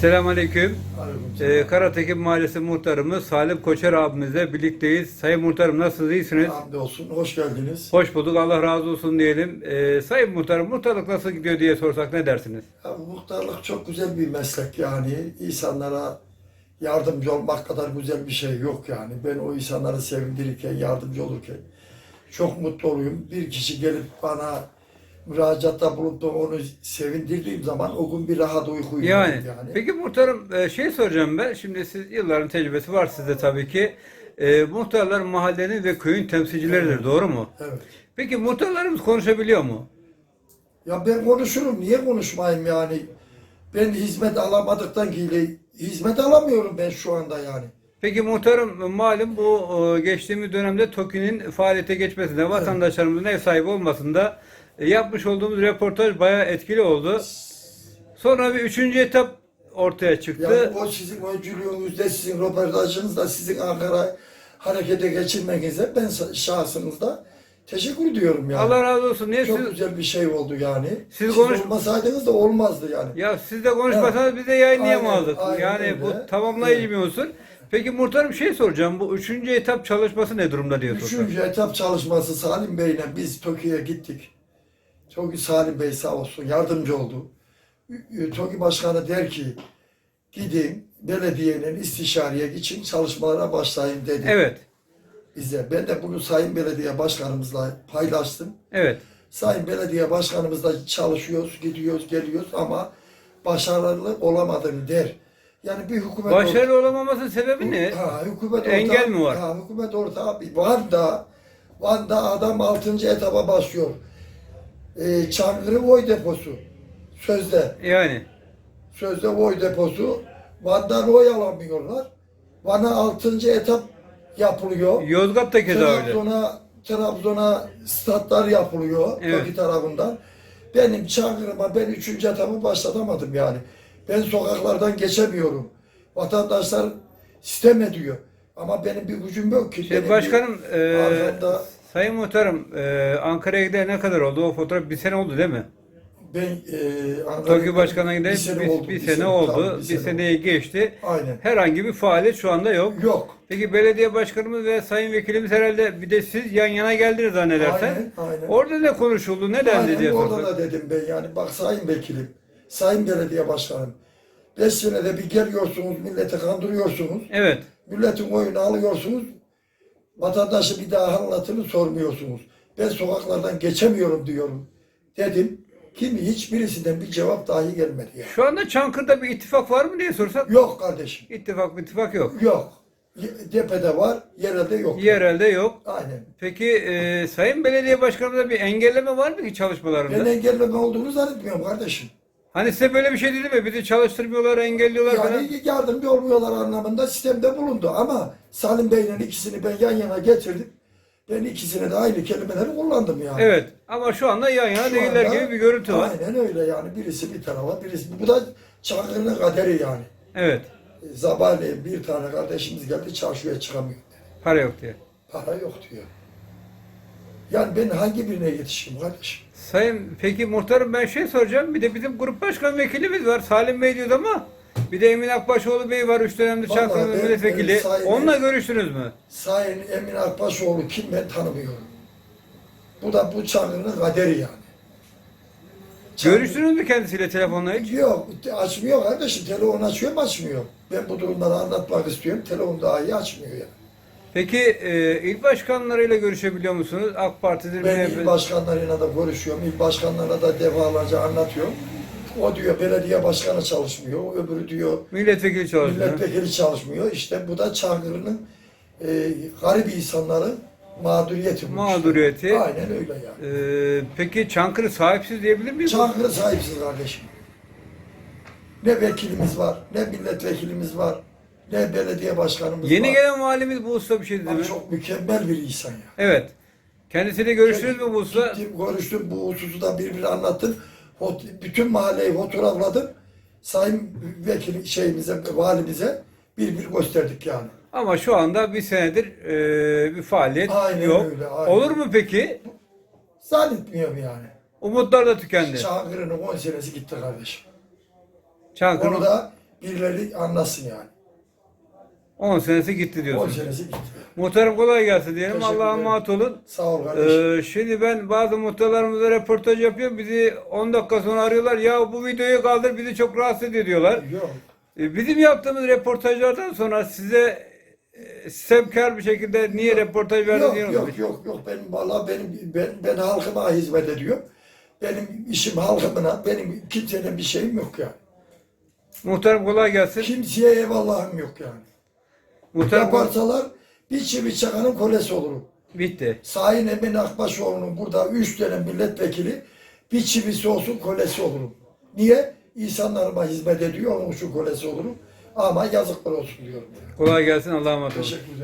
Selamünaleyküm. Ee, Karatekin Mahallesi muhtarımız Salim Koçer abimizle birlikteyiz. Sayın muhtarım nasılsınız? iyisiniz? Hamdolsun. Hoş geldiniz. Hoş bulduk. Allah razı olsun diyelim. Ee, sayın muhtarım muhtarlık nasıl gidiyor diye sorsak ne dersiniz? Ya, muhtarlık çok güzel bir meslek yani. insanlara yardımcı olmak kadar güzel bir şey yok yani. Ben o insanları sevindirirken, yardımcı olurken çok mutlu oluyorum. Bir kişi gelip bana müracaatta bulup da onu sevindirdiğim zaman o gün bir rahat uyku Yani, yani. peki muhtarım e, şey soracağım ben. Şimdi siz yılların tecrübesi var sizde tabii ki. Ee, muhtarlar mahallenin ve köyün temsilcileridir. Doğru mu? Evet. Peki muhtarlarımız konuşabiliyor mu? Ya ben konuşurum. Niye konuşmayayım yani? Ben hizmet alamadıktan geri hizmet alamıyorum ben şu anda yani. Peki muhtarım malum bu e, geçtiğimiz dönemde TOKİ'nin faaliyete geçmesinde vatandaşlarımızın ev sahibi olmasında e, yapmış olduğumuz röportaj bayağı etkili oldu. Sonra bir üçüncü etap ortaya çıktı. Yani o sizin öncülüğünüzde, sizin röportajınızda, sizin Ankara harekete geçirmenize ben şahsınızda teşekkür ediyorum yani. Allah razı olsun. Niye Çok siz, güzel bir şey oldu yani. Siz Siz, konuş- olmasaydınız da olmazdı yani. ya siz de konuşmasanız biz de yayınlayamazdık. Aynen, aynen yani öyle. bu tamamlayıcı Evet. bir unsur. Peki muhtarım şey soracağım. Bu üçüncü etap çalışması ne durumda diye sorsam. Üçüncü etap çalışması Salim Bey'le biz Tokyo'ya gittik. TOKİ Salim Bey sağ olsun yardımcı oldu. TOKİ Başkanı der ki gidin belediyenin istişareye için çalışmalara başlayın dedi Evet. bize. Ben de bunu Sayın Belediye Başkanımızla paylaştım. Evet. Sayın Belediye Başkanımızla çalışıyoruz, gidiyoruz, geliyoruz ama başarılı olamadığını der. Yani bir hükümet Başarılı olamamasının sebebi ne? Ha, hükümet Engel mi var? Ha, hükümet orta abi. Van'da, Van'da adam 6. etaba başlıyor. Ee, Çankırı Oy Deposu. Sözde. Yani. Sözde oy deposu. Van'dan oy alamıyorlar. Van'a 6. etap yapılıyor. Yozgat da keza öyle. Trabzon'a Trabzon'a statlar yapılıyor Evet. TOKİ tarafından. Benim Çankırı'ma ben üçüncü etabı başlatamadım yani. Ben sokaklardan geçemiyorum. Vatandaşlar sistem ediyor. Ama benim bir gücüm yok ki. Şey, Benim başkanım, bir e, Sayın Muhtarım, e, Ankara'ya giden ne kadar oldu? O fotoğraf bir sene oldu değil mi? ben e, Ankara'da TOKİ Başkanı'na giden bir, sene bir, oldu, sene, oldu. tabii, bir sene seneyi geçti. Aynen. Herhangi bir faaliyet şu anda yok. Yok. Peki belediye başkanımız ve sayın vekilimiz herhalde bir de siz yan yana geldiniz zannedersen. Aynen, aynen. Orada ne konuşuldu? Ne dendi diye orada sorsak. da dedim ben yani bak sayın vekilim, sayın belediye başkanım. Beş senede bir geliyorsunuz, milleti kandırıyorsunuz. Evet. Milletin oyunu alıyorsunuz. Vatandaşı bir daha anlatını sormuyorsunuz. Ben sokaklardan geçemiyorum diyorum. Dedim. Kimi hiçbirisinden bir cevap dahi gelmedi ya. Şu anda Çankırı'da bir ittifak var mı diye sorsak. Yok kardeşim. İttifak bir ittifak yok. Yok. Tepede var, yerelde yok. Yerelde yok. Aynen. Peki e, sayın belediye başkanımızda bir engelleme var mı ki çalışmalarında? Ben engelleme olduğunu zannetmiyorum kardeşim. Hani size böyle bir şey dedi mi? Bizi çalıştırmıyorlar, engelliyorlar falan. Yani yardımcı olmuyorlar anlamında sistemde bulundu. Ama Salim Bey'le ikisini ben yan yana getirdim. Ben ikisine de aynı kelimeleri kullandım yani. Evet. Ama şu anda yan yana Şu değiller anda- gibi bir görüntü var. Aynen öyle yani. Birisi bir tarafa, birisi... Bu da Çankırı'nın kaderi yani. Evet. Sabahleyin bir tane kardeşimiz geldi çarşıya çıkamıyor. Para yok diye. Para yok diyor. Yani ben hangi birine yetişeyim kardeşim? Sayın peki muhtarım ben şey soracağım. Bir de bizim grup başkan vekilimiz var. Salim Bey diyordu ama bir de Emin Akbaşoğlu Bey var. Üç Vallahi Çankırı ben- milletvekili. ben Sayın- Onunla görüştünüz mü? Sayın Emin Akbaşoğlu kim ben tanımıyorum. Bu da bu Çankırı'nın kaderi yani. Görüştünüz mü kendisiyle telefonla hiç? Yok açmıyor kardeşim. Telefon açıyor mu açmıyor. Ben bu durumları anlatmak istiyorum. Telefon dahi açmıyor yani. Peki e, il başkanlarıyla görüşebiliyor musunuz? AK Parti'dir, Ben MHP il başkanlarıyla da görüşüyorum. İl başkanlarına da defalarca anlatıyorum. O diyor belediye başkanı çalışmıyor. Öbürü diyor milletvekili çalışıyor. milletvekili çalışmıyor. İşte bu da Çankırı'nın e, garip insanların mağduriyeti. bu işte. Mağduriyeti. Aynen öyle yani. E, peki Çankırı sahipsiz diyebilir miyiz? Çankırı sahipsiz kardeşim. Ne vekilimiz var, ne milletvekilimiz var, ne belediye başkanımız Yeni var. gelen valimiz bu usta bir şey dedi Abi mi? çok mükemmel bir insan ya. Evet. Kendisiyle görüştünüz mü bu usta? Gittim, görüştüm, bu hususu da birbirine anlattım. Bütün mahalleyi fotoğrafladım. Sayın vekil şeyimize, valimize bir bir gösterdik yani. Ama şu anda bir senedir e, bir faaliyet Aynen yok. öyle, aynen. Olur mu peki? Zannetmiyorum yani. Umutlar da tükendi. Çankırı'nın 10 senesi gitti kardeşim. Çankırı Onu da birileri anlasın yani. 10 senesi gitti 10 diyorsun. senesi gitti. Muhtarım kolay gelsin diyelim. Teşekkür Allah'a ederim. emanet olun. Sağ ol kardeşim. Ee, şimdi ben bazı muhtarlarımıza röportaj yapıyorum. Bizi 10 dakika sonra arıyorlar. Ya bu videoyu kaldır bizi çok rahatsız ediyor diyorlar. Yok. Ee, Bizim yaptığımız röportajlardan sonra size e, sevkar bir şekilde niye röportaj verdiniz? Yok yok yok yok benim valla benim ben ben halkıma hizmet ediyorum. Benim işim halkımına benim kimsenin bir şeyim yok yani. Muhtarım kolay gelsin. Kimseye eyvallahım yok yani. Muhtarım Yaparsalar bir çivi çakanın kolesi olurum. bitti. Sayın Emin Akbaşoğlu'nun burada üç dönem milletvekili bir çivisi olsun kolesi olurum. Niye? İnsanlarıma hizmet ediyor onun için kolesi olurum. Ama yazıklar olsun diyorum. Kolay gelsin. Allah'a emanet olun. Teşekkür ederim.